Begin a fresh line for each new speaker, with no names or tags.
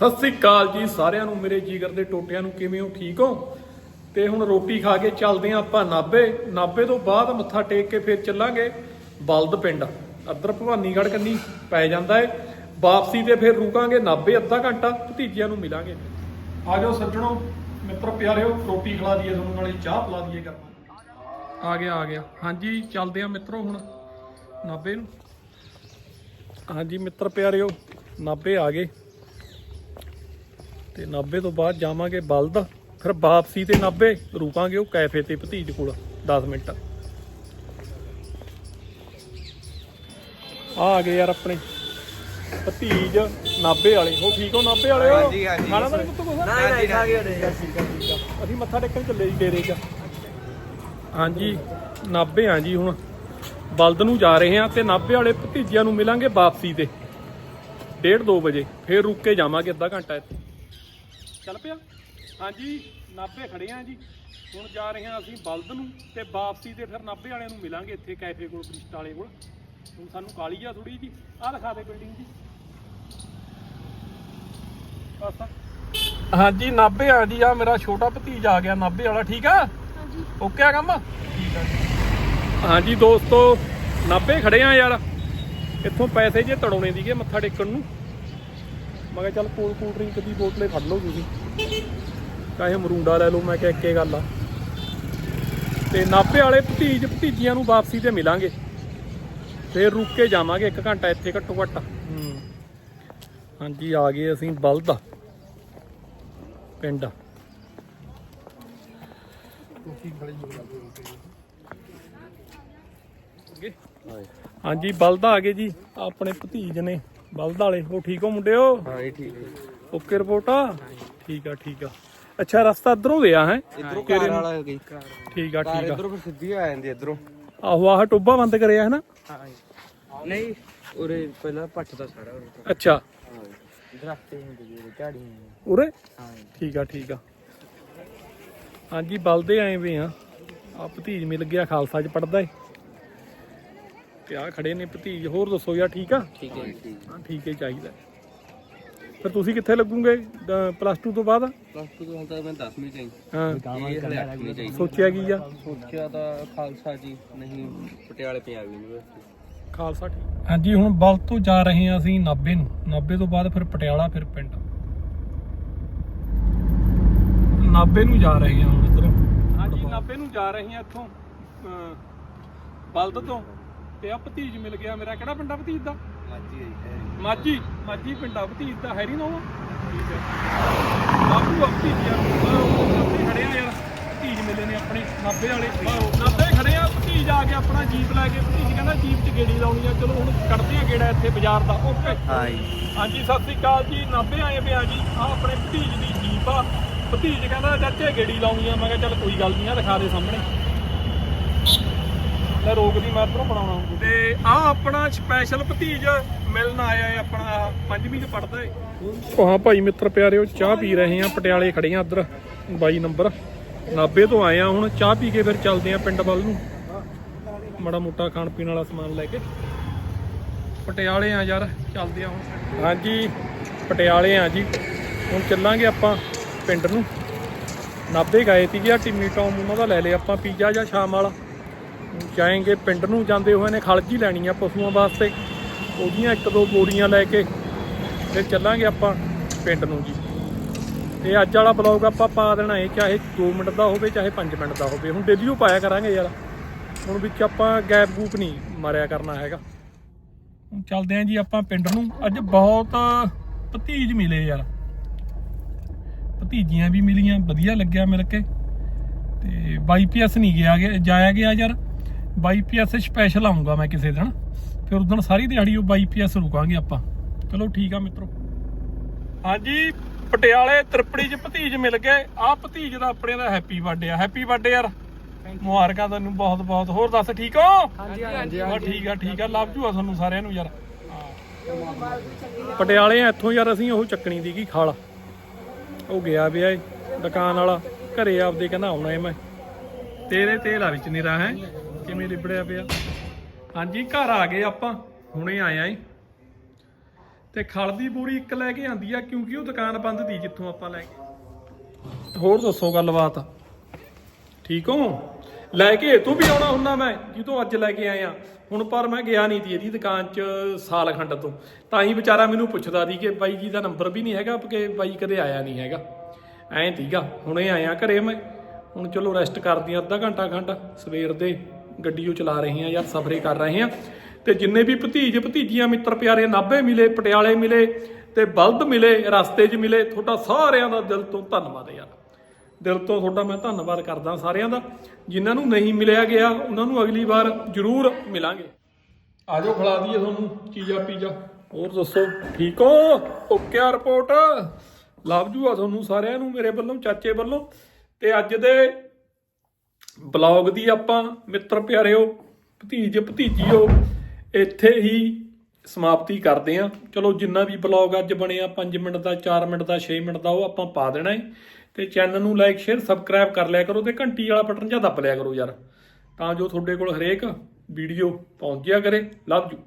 ਸਤਿ ਸ੍ਰੀ ਅਕਾਲ ਜੀ ਸਾਰਿਆਂ ਨੂੰ, ਮੇਰੇ ਜੀਗਰ ਦੇ ਟੋਟਿਆਂ ਨੂੰ ਕਿਵੇਂ ਹੋ? ਠੀਕ ਹੋ? ਤੇ ਹੁਣ ਰੋਟੀ ਖਾ ਕੇ ਚੱਲਦੇ ਆਂ ਆਪਾਂ ਨਾਬੇ ਨਾਬੇ ਤੋਂ ਬਾਅਦ ਮੱਥਾ ਟੇਕ ਕੇ ਫਿਰ ਚੱਲਾਂਗੇ ਬਲਦ ਪਿੰਡ। ਅੱਧਰ ਭਵਾਨੀਗੜ੍ਹ ਕੰਨੀ ਪੈ ਜਾਂਦਾ ਏ। ਵਾਪਸੀ ਤੇ ਫਿਰ ਰੁਕਾਂਗੇ ਨਾਬੇ ਅੱਧਾ ਘੰਟਾ, ਭਤੀਜਿਆਂ ਨੂੰ ਮਿਲਾਂਗੇ। ਆ ਜਾਓ ਸੱਜਣੋ, ਮਿੱਤਰ ਪਿਆਰਿਓ, ਰੋਟੀ ਖਿਲਾ ਦਈਏ ਤੁਹਾਨੂੰ, ਨਾਲੇ ਚਾਹ ਪਿਲਾ ਦਈਏ ਕਰਨਾ ਆ ਗਿਆ ਆ ਗਿਆ। ਹਾਂਜੀ, ਚੱਲਦੇ ਆਂ ਮਿੱਤਰੋ ਹੁਣ ਨਾਬੇ ਨੂੰ। ਹਾਂਜੀ, ਮਿੱਤਰ ਪਿਆਰਿਓ ਨਾਬੇ ਆ ਗਏ। ਤੇ 90 ਤੋਂ ਬਾਅਦ ਜਾਵਾਂਗੇ ਬਲਦ ਫਿਰ ਵਾਪਸੀ ਤੇ 90 ਰੁਕਾਂਗੇ ਉਹ ਕੈਫੇ ਤੇ ਭਤੀਜ ਕੋਲ 10 ਮਿੰਟ। ਆ ਆ ਗਏ ਯਾਰ ਆਪਣੇ ਭਤੀਜ 90 ਵਾਲੇ। ਉਹ ਠੀਕ ਹੋ 90 ਵਾਲੇ? ਹੋ
ਹਾਂਜੀ, ਹਾਂਜੀ।
ਖਾਣਾ ਤਾਂ ਨਹੀਂ ਪੁੱਤ ਕੁਛ
ਨਹੀਂ ਨਹੀਂ ਖਾ ਗਿਆ
ਠੀਕ ਆ ਠੀਕ ਆ ਠੀਕ ਆ। ਅਸੀਂ ਮੱਥਾ ਟੇਕਣ ਚੱਲੇ ਜੀ ਡੇਰੇ 'ਚ। ਹਾਂਜੀ 90 ਆ ਜੀ ਹੁਣ। ਬਲਦ ਨੂੰ ਜਾ ਰਹੇ ਆ ਤੇ 90 ਵਾਲੇ ਭਤੀਜਿਆਂ ਨੂੰ ਮਿਲਾਂਗੇ ਵਾਪਸੀ ਤੇ। 1:30 2 ਵਜੇ ਫੇਰ ਰੁਕ ਕੇ ਜਾਵਾਂਗੇ ਅੱਧਾ ਘੰਟਾ ਇੱਥੇ। ਚੱਲ ਪਿਆ। ਹਾਂਜੀ 90 ਖੜੇ ਆ ਜੀ। ਹੁਣ ਜਾ ਰਹੇ ਆ ਅਸੀਂ ਬਲਦ ਨੂੰ ਤੇ ਵਾਪਸੀ ਤੇ ਫਿਰ 90 ਵਾਲਿਆਂ ਨੂੰ ਮਿਲਾਂਗੇ ਇੱਥੇ ਕੈਫੇ ਕੋਲ ਕ੍ਰਿਸਟ ਵਾਲੇ ਕੋਲ। ਹੁਣ ਸਾਨੂੰ ਕਾਲੀ ਆ ਥੋੜੀ ਜੀ ਆਹ ਦਿਖਾ ਦੇ ਬਿਲਡਿੰਗ ਜੀ। ਹਾਂਜੀ 90 ਆ ਜੀ। ਆ ਮੇਰਾ ਛੋਟਾ ਭਤੀਜ ਆ ਗਿਆ 90 ਵਾਲਾ। ਠੀਕ ਆ? ਹਾਂਜੀ। ਓਕੇ ਆ ਕੰਮ? ਠੀਕ ਆ ਹਾਂਜੀ ਦੋਸਤੋ 90 ਖੜੇ ਆ ਯਾਰ। ਇੱਥੋਂ ਪੈਸੇ ਜੇ ਤੜਾਉਣੇ ਦੀਗੇ ਮੱਥਾ ਟੇਕਣ ਨੂੰ। ਮੈਂ ਕਿਹਾ ਚੱਲ ਕੋਲ ਕੋਲ ਡਰਿੰਕ ਦੀ ਬੋਤਲੇ ਫੜ ਲਓ ਤੁਸੀਂ। ਚਾਹੇ ਮਰੂੰਡਾ ਲੈ ਲਓ ਮੈਂ ਕਿਹਾ ਇੱਕੇ ਗੱਲ ਆ। ਤੇ 90 ਵਾਲੇ ਭਤੀਜ ਭਤੀਜੀਆਂ ਨੂੰ ਵਾਪਸੀ ਤੇ ਮਿਲਾਂਗੇ। ਫੇਰ ਰੁਕ ਕੇ ਜਾਵਾਂਗੇ ਇੱਕ ਘੰਟਾ ਇੱਥੇ ਘੱਟੋ ਘੱਟ। ਹਾਂਜੀ ਆ ਗਏ ਅਸੀਂ ਬਲਦ। ਪਿੰਡ। ਹਾਂਜੀ ਬਲਦ ਆ ਗਏ ਜੀ ਆਪਣੇ ਭਤੀਜ ਨੇ। ਬਲਦ ਵਾਲੇ ਉਹ ਠੀਕ ਹੋ ਮੁੰਡਿਓ?
ਹਾਂ ਇਹ ਠੀਕ ਹੈ।
Okay report? ਆ ਠੀਕ ਆ ਠੀਕ ਆ। ਅੱਛਾ ਰਸਤਾ ਇਧਰੋਂ ਗਿਆ ਹੈ?
ਇਧਰੋਂ ਕਾਰ ਵਾਲਾ ਹੋ ਗਈ।
ਠੀਕ ਆ ਠੀਕ ਆ।
ਇਧਰੋਂ ਫਿਰ ਸਿੱਧੀ ਆ ਜਾਂਦੀ ਇਧਰੋਂ।
ਆਹੋ ਆਹ ਟੋਬਾ ਬੰਦ ਕਰਿਆ ਹੈ ਨਾ
ਹਾਂ। ਨਹੀਂ ਉਰੇ ਪਹਿਲਾਂ ਪੱਟ ਦਾ ਸਾੜਾ ਉਰੇ
ਅੱਛਾ।
ਦਰਖਤ ਹੁੰਦੇ ਜਿਹੜੇ ਝਾੜੀਆਂ
ਉਰੇ?
ਹਾਂ।
ਠੀਕ ਆ ਠੀਕ ਆ। ਹਾਂਜੀ ਬਲਦੇ ਆਏ ਵੇ ਆ। ਆ ਭਤੀਜ ਮਿਲ ਗਿਆ ਖਾਲਸਾ ਚ ਪੜਦਾ ਏ। ਤੇ ਆ ਖੜੇ ਨੇ ਭਤੀਜ ਹੋਰ ਦੱਸੋ ਯਾਰ ਠੀਕ ਆ?
ਠੀਕ ਹੈ ਠੀਕ
ਹਾਂ ਠੀਕ ਹੀ ਚਾਹੀਦਾ। ਫਿਰ ਤੁਸੀਂ ਕਿੱਥੇ ਲੱਗੋਗੇ ਪਲੱਸ 2 ਤੋਂ ਬਾਅਦ?
ਪਲੱਸ 2 ਤੋਂ ਹੁਣ ਤਾਂ ਮੈਂ 10ਵੀਂ ਚਾਹੀ
ਹਾਂ।
ਇਹ ਹਲੇ 8ਵੀਂ ਚਾਹੀ
ਸੋਚਿਆ ਕੀ ਆ?
ਸੋਚਿਆ ਤਾਂ ਖਾਲਸਾ ਜੀ ਨਹੀਂ ਪਟਿਆਲੇ ਪੰਜਾਬ ਯੂਨੀਵਰਸਿਟੀ
ਖਾਲਸਾ ਠੀਕ। ਹਾਂਜੀ ਹੁਣ ਬਲ ਤੋਂ ਜਾ ਰਹੇ ਹਾਂ ਅਸੀਂ 90 ਨੂੰ। 90 ਤੋਂ ਬਾਅਦ ਫਿਰ ਪਟਿਆਲਾ ਫਿਰ ਪਿੰਡ। 90 ਨੂੰ ਜਾ ਰਹੇ ਹਾਂ ਹੁਣ ਇੱਧਰ। ਹਾਂਜੀ 90 ਨੂੰ ਜਾ ਰਹੇ ਹਾਂ ਇੱਥੋਂ ਅਹ, ਬਲਦ ਤੋਂ। ਤੇ ਆ ਭਤੀਜ ਮਿਲ ਗਿਆ ਮੇਰਾ ਕਿਹੜਾ ਪਿੰਡਾ ਭਤੀਜ ਦਾ?
ਮਾਜੀ ਹੈ
ਮਾਝੀ ਮਾਝੀ ਪਿੰਡਾ ਭਤੀਜ ਦਾ ਹੈਰੀ ਨਾ ਠੀਕ ਹੈ। ਬਾਬੂ ਭਤੀਜਿਆਂ ਨੂੰ ਖੜੇ ਆ ਯਾਰ ਭਤੀਜ ਮਿਲੇ ਨੇ ਆਪਣੇ 90 ਵਾਲੇ। 90 ਖੜੇ ਆ ਭਤੀਜ ਆ ਕੇ ਆਪਣਾ ਜੀਪ ਲੈ ਕੇ। ਭਤੀਜ ਕਹਿੰਦਾ ਜੀਪ 'ਚ ਗੇੜੀ ਲਾਉਣੀ ਆ। ਚਲੋ ਹੁਣ ਕੱਢਦੇ ਆ ਗੇੜਾ ਇੱਥੇ ਬਾਜ਼ਾਰ ਦਾ ਓਕੇ? ਹਾਂਜੀ ਸਤਿ ਸ੍ਰੀ ਅਕਾਲ ਜੀ। 90 ਆਏ ਪਿਆ ਜੀ। ਆ ਆਪਣੇ ਭਤੀਜ ਦੀ ਜੀਪ ਆ। ਭਤੀਜ ਕਹਿੰਦਾ ਚਾਚੇ ਗੇੜੀ ਲਾਉਣੀ ਆ। ਮੈਂ ਕਿਹਾ ਚੱਲ ਕੋਈ ਗੱਲ ਨਹੀਂ ਆ ਦਿਖਾ ਦੇ ਸਾਹਮਣੇ। ਲੈ ਰੋਕਦੀ ਮੈਂ ਇੱਧਰੋਂ ਬਣਾਉਣਾ ਤੇ ਆ ਆਪਣਾ ਸਪੈਸ਼ਲ ਭਤੀਜ ਮਿਲਣ ਆਇਆ ਹੈ ਆਪਣਾ ਪੰਜਵੀਂ ਚ ਪੜਦਾ ਉਹ ਹਾਂ ਭਾਈ ਮਿੱਤਰ ਪਿਆਰਿਓ ਚਾਹ ਪੀ ਰਹੇ ਆ ਪਟਿਆਲੇ ਖੜੇ ਆ ਇੱਧਰ 22 ਨੰਬਰ। 90 ਤੋਂ ਆਏ ਆ ਹੁਣ ਚਾਹ ਪੀ ਕੇ ਫਿਰ ਚੱਲਦੇ ਆ ਪਿੰਡ ਵੱਲ ਨੂੰ। ਮਾੜਾ ਮੋਟਾ ਖਾਣ ਪੀਣ ਵਾਲਾ ਸਮਾਨ ਲੈ ਕੇ। ਪਟਿਆਲੇ ਆ ਯਾਰ ਚੱਲਦੇ ਆ ਹੁਣ। ਹਾਂਜੀ ਪਟਿਆਲੇ ਆ ਜੀ। ਹੁਣ ਚੱਲਾਂਗੇ ਆਪਾਂ ਪਿੰਡ ਨੂੰ। ਨਾਭੇ ਗਏ ਸੀਗੇ ਆ ਟਿੰਮੀ ਟੌਮ ਉਹਨਾਂ ਦਾ ਲੈ ਲਿਆ ਆਪਾਂ ਪੀਜ਼ਾ ਜਾਂ ਸ਼ਾਮ ਵਾਲਾ। ਜਾਏਂਗੇ, ਪਿੰਡ ਨੂੰ ਜਾਂਦੇ ਹੋਏ ਨੇ, ਖਲਜੀ ਲੈਣੀ ਆ ਪਸ਼ੂਆਂ ਵਾਸਤੇ। ਉਹਦੀਆਂ ਇੱਕ ਦੋ ਬੋਰੀਆਂ ਲੈ ਕੇ ਫਿਰ ਚੱਲਾਂਗੇ ਆਪਾਂ ਪਿੰਡ ਨੂੰ ਜੀ। ਤੇ ਅੱਜ ਵਾਲਾ ਬਲੌਗ ਆਪਾਂ ਪਾ ਦੇਣਾ ਹੈ ਚਾਹੇ 2 ਮਿੰਟ ਦਾ ਹੋਵੇ, ਚਾਹੇ 5 ਮਿੰਟ ਦਾ ਹੋਵੇ। ਹੁਣ ਡੇਲੀ ਉਹ ਪਾਇਆ ਕਰਾਂਗੇ ਯਾਰ। ਹੁਣ ਵਿੱਚ ਆਪਾਂ ਗੈਪ ਗੂਪ ਨਹੀਂ ਮਾਰਿਆ ਕਰਨਾ ਹੈਗਾ। ਹੁਣ ਚੱਲਦੇ ਆਂ ਜੀ ਆਪਾਂ ਪਿੰਡ ਨੂੰ। ਅੱਜ ਬਹੁਤ ਭਤੀਜ ਮਿਲੇ ਯਾਰ। ਭਤੀਜੀਆਂ ਵੀ ਮਿਲੀਆਂ, ਵਧੀਆ ਲੱਗਿਆ ਮਿਲ ਕੇ। ਤੇ ਬਾਈਪੀਐਸ ਨਹੀਂ ਗਿਆ ਗਿਆ, ਜਾਇਆ ਗਿਆ ਯਾਰ। ਬਾਈਪੀਐਸ ਸਪੈਸ਼ਲ ਆਉਂਗਾ ਮੈਂ ਕਿਸੇ ਦਿਨ। ਫਿਰ ਉਦੋਂ ਸਾਰੀ ਦਿਹਾੜੀ ਉਹ ਬਾਈਪੀਐਸ ਰੁਕਾਂਗੇ ਆਪਾਂ। ਚਲੋ ਠੀਕ ਆ ਮਿੱਤਰੋ। ਹਾਂਜੀ ਪਟਿਆਲੇ ਤ੍ਰਿਪੜੀ ਚ ਭਤੀਜ ਮਿਲ ਗਏ। ਆ ਭਤੀਜ ਦਾ ਆਪਣੇ ਦਾ ਹੈਪੀ ਬਰਥਡੇ ਆ। ਹੈਪੀ ਬਰਥਡੇ ਯਾਰ। ਮੁਬਾਰਕਾਂ ਤੁਹਾਨੂੰ ਬਹੁਤ ਬਹੁਤ। ਹੋਰ ਦੱਸ ਠੀਕ ਹੋ?
ਹਾਂਜੀ ਹਾਂਜੀ
ਹਾਂ ਠੀਕ ਆ ਠੀਕ ਆ। ਲਵ ਜੂਆ ਤੁਹਾਨੂੰ ਸਾਰਿਆਂ ਨੂੰ ਯਾਰ। ਪਟਿਆਲੇ ਆ ਇੱਥੋਂ ਯਾਰ ਅਸੀਂ ਉਹ ਚੱਕਣੀ ਦੀ ਕੀ ਖਾਲ। ਉਹ ਗਿਆ ਵਿਆ ਏ ਦੁਕਾਨ ਵਾਲਾ। ਘਰੇ ਆਪਦੇ ਕਹਿੰਦਾ ਆਉਣਾ ਏ ਮੈਂ। ਤੇਰੇ ਤੇਲ ਵਿੱਚ ਨਹੀਂ ਰਹਾ ਹੈ? ਕਿਵੇਂ ਲਿਬੜਿਆ ਪਿਆ? ਹਾਂਜੀ, ਘਰ ਆ ਗਏ ਆਪਾਂ। ਹੁਣੇ ਆਏ ਆਂ ਤੇ ਖਲ ਦੀ ਬੋਰੀ ਇੱਕ ਲੈ ਕੇ ਆਂਦੀ ਆ, ਕਿਉਂਕਿ ਉਹ ਦੁਕਾਨ ਬੰਦ ਸੀ ਜਿੱਥੋਂ ਆਪਾਂ ਲੈ ਕੇ ਹੋਰ ਦੱਸੋ ਗੱਲਬਾਤ? ਠੀਕ ਹੋ? ਲੈ ਕੇ ਤੂੰ ਵੀ ਆਉਣਾ ਹੁੰਨਾ ਮੈਂ, ਜਦੋਂ ਅੱਜ ਲੈ ਕੇ ਆਇਆ। ਹੁਣ ਪਰ ਮੈਂ ਗਿਆ ਨਹੀਂ ਤੀ ਇਹਦੀ ਦੁਕਾਨ 'ਚ ਸਾਲ ਖੰਡ ਤੋਂ। ਤਾਂ ਹੀ ਵਿਚਾਰਾ ਮੈਨੂੰ ਪੁੱਛਦਾ ਸੀ ਕਿ ਬਾਈ ਜੀ ਦਾ ਨੰਬਰ ਵੀ ਨਹੀਂ ਹੈਗਾ, ਕਿ ਬਾਈ ਕਦੇ ਆਇਆ ਨਹੀਂ ਹੈਗਾ। ਐਂ ਤੀਗਾ ਹੁਣੇ ਆਇਆ ਘਰੇ ਮੈਂ। ਹੁਣ ਚਲੋ ਰੈਸਟ ਕਰਦੀ ਆ, ਅੱਧਾ ਘੰਟਾ ਖੰਡ, ਸਵੇਰ ਦੇ। ਗੱਡੀ ਉਹ ਚਲਾ ਰਹੇ ਹਾਂ ਜਾਂ ਸਫਰੇ ਕਰ ਰਹੇ ਹਾਂ। ਤੇ ਜਿੰਨੇ ਵੀ ਭਤੀਜ ਭਤੀਜੀਆਂ ਮਿੱਤਰ ਪਿਆਰੇ, ਨਾਭੇ ਮਿਲੇ, ਪਟਿਆਲੇ ਮਿਲੇ ਤੇ ਬਲਦ ਮਿਲੇ, ਰਸਤੇ 'ਚ ਮਿਲੇ, ਤੁਹਾਡਾ ਸਾਰਿਆਂ ਦਾ ਦਿਲ ਤੋਂ ਧੰਨਵਾਦ ਯਾਰ। ਦਿਲ ਤੋਂ ਤੁਹਾਡਾ ਮੈਂ ਧੰਨਵਾਦ ਕਰਦਾ ਸਾਰਿਆਂ ਦਾ। ਜਿਨ੍ਹਾਂ ਨੂੰ ਨਹੀਂ ਮਿਲਿਆ ਗਿਆ, ਉਹਨਾਂ ਨੂੰ ਅਗਲੀ ਵਾਰ ਜ਼ਰੂਰ ਮਿਲਾਂਗੇ। ਆਜੋ ਖਿਲਾ ਦਈਏ ਤੁਹਾਨੂੰ ਚੀਜ਼ਾ, ਪੀਜ਼ਾ। ਹੋਰ ਦੱਸੋ, ਠੀਕ ਹੋ? ਓਕੇ ਆ ਰਿਪੋਰਟ। ਲਵ ਜੂ ਆ ਤੁਹਾਨੂੰ ਸਾਰਿਆਂ ਨੂੰ, ਮੇਰੇ ਵੱਲੋਂ, ਚਾਚੇ ਵੱਲੋਂ। ਤੇ ਅੱਜ ਦੇ ਬਲੌਗ ਦੀ ਆਪਾਂ ਮਿੱਤਰ ਪਿਆਰਿਓ, ਭਤੀਜ ਭਤੀਜੀਓ, ਇੱਥੇ ਹੀ ਸਮਾਪਤੀ ਕਰਦੇ ਆ ਚਲੋ, ਜਿੰਨਾ ਵੀ ਬਲੌਗ ਅੱਜ ਬਣਿਆ 5 ਮਿੰਟ ਦਾ 4 ਮਿੰਟ ਦਾ 6 ਮਿੰਟ ਦਾ, ਉਹ ਆਪਾਂ ਪਾ ਦੇਣਾ ਹੈ। ਤੇ ਚੈਨਲ ਨੂੰ ਲਾਈਕ, ਸ਼ੇਅਰ, ਸਬਸਕ੍ਰਾਈਬ ਕਰ ਲਿਆ ਕਰੋ ਤੇ ਘੰਟੀ ਵਾਲਾ ਬਟਨ ਜਾਂ ਦੱਬ ਲਿਆ ਕਰੋ ਯਾਰ। ਤਾਂ ਜੋ ਤੁਹਾਡੇ ਕੋਲ ਹਰੇਕ ਵੀਡੀਓ ਪਹੁੰਚ ਜਿਆ ਕਰੇ। Love you